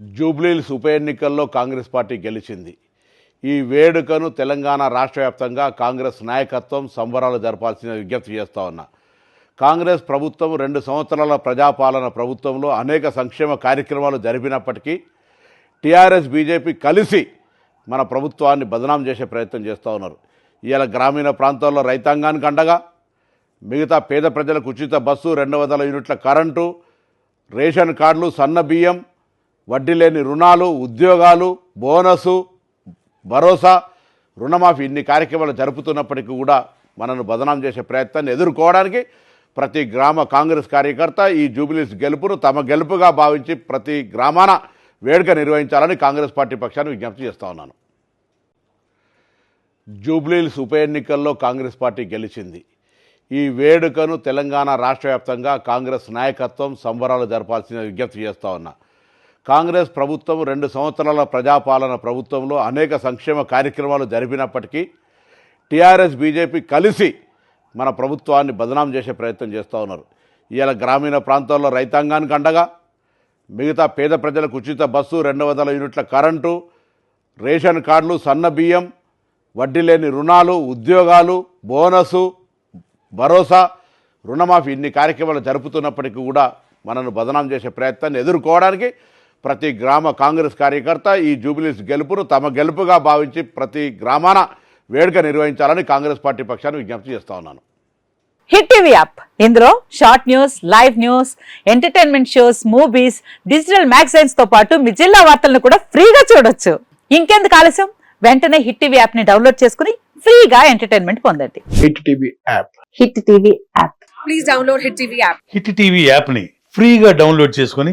జూబ్లీల్స్ ఉప ఎన్నికల్లో కాంగ్రెస్ పార్టీ గెలిచింది. ఈ వేడుకను తెలంగాణ రాష్ట్ర వ్యాప్తంగా కాంగ్రెస్ నాయకత్వం సంబరాలు జరపాల్సిన విజ్ఞప్తి చేస్తా ఉన్నా. కాంగ్రెస్ ప్రభుత్వం రెండు సంవత్సరాల ప్రజాపాలన ప్రభుత్వంలో అనేక సంక్షేమ కార్యక్రమాలు జరిపినప్పటికీ టీఆర్ఎస్ బీజేపీ కలిసి మన ప్రభుత్వాన్ని బదనాం చేసే ప్రయత్నం చేస్తూ ఉన్నారు. ఇవాళ గ్రామీణ ప్రాంతాల్లో రైతాంగానికి అండగా మిగతా పేద ప్రజలకు ఉచిత బస్సు రెండు వందల యూనిట్ల కరెంటు రేషన్ కార్డులు సన్న బియ్యం వడ్డీ లేని రుణాలు ఉద్యోగాలు బోనసు భరోసా రుణమాఫీ ఇన్ని కార్యక్రమాలు జరుపుతున్నప్పటికీ కూడా మనను బదనాం చేసే ప్రయత్నాన్ని ఎదుర్కోవడానికి ప్రతి గ్రామ కాంగ్రెస్ కార్యకర్త ఈ జూబిలీస్ గెలుపును తమ గెలుపుగా భావించి ప్రతి గ్రామాన వేడుక నిర్వహించాలని కాంగ్రెస్ పార్టీ పక్షాన్ని విజ్ఞప్తి చేస్తా ఉన్నాను. జూబ్లీహిల్స్ ఉప ఎన్నికల్లో కాంగ్రెస్ పార్టీ గెలిచింది. ఈ వేడుకను తెలంగాణ రాష్ట్ర వ్యాప్తంగా కాంగ్రెస్ నాయకత్వం సంబరాలు జరపాల్సిన విజ్ఞప్తి చేస్తా ఉన్నా. కాంగ్రెస్ ప్రభుత్వం రెండు సంవత్సరాల ప్రజాపాలన ప్రభుత్వంలో అనేక సంక్షేమ కార్యక్రమాలు జరిపినప్పటికీ టీఆర్ఎస్ బీజేపీ కలిసి మన ప్రభుత్వాన్ని బదనాం చేసే ప్రయత్నం చేస్తూ ఉన్నారు. ఇవాళ గ్రామీణ ప్రాంతాల్లో రైతాంగానికి అండగా మిగతా పేద ప్రజలకు ఉచిత బస్సు రెండు వందల యూనిట్ల కరెంటు రేషన్ కార్డులు సన్న బియ్యం వడ్డీ లేని రుణాలు ఉద్యోగాలు బోనసు భరోసా రుణమాఫీ ఇన్ని కార్యక్రమాలు జరుపుతున్నప్పటికీ కూడా మనను బదనాం చేసే ప్రయత్నాన్ని ఎదుర్కోవడానికి ప్రతి గ్రామ కాంగ్రెస్ కార్యకర్త ఈ జూబిలీస్ గెలుపును తమ గెలుపుగా భావించి ప్రతి గ్రామాన వేడుక నిర్వహించాలని కాంగ్రెస్ పార్టీ పక్షాన్ని విజ్ఞప్తి చేస్తా ఉన్నాను. Hit TV app. ఇందులో short news live news entertainment shows movies digital మ్యాగజైన్స్తో పాటు మీ జిల్లా వార్తలను కూడా ఫ్రీగా చూడొచ్చు. ఇంకెందుకు ఆలస్యం? వెంటనే హిట్ టీవీ యాప్ని డౌన్లోడ్ చేసుకుని ఫ్రీగా ఎంటర్టైన్మెంట్ పొందండి. Hit TV app. Hit TV app. Please download Hit TV app. Hit TV యాప్ని ఫ్రీగా డౌన్లోడ్ చేసుకొని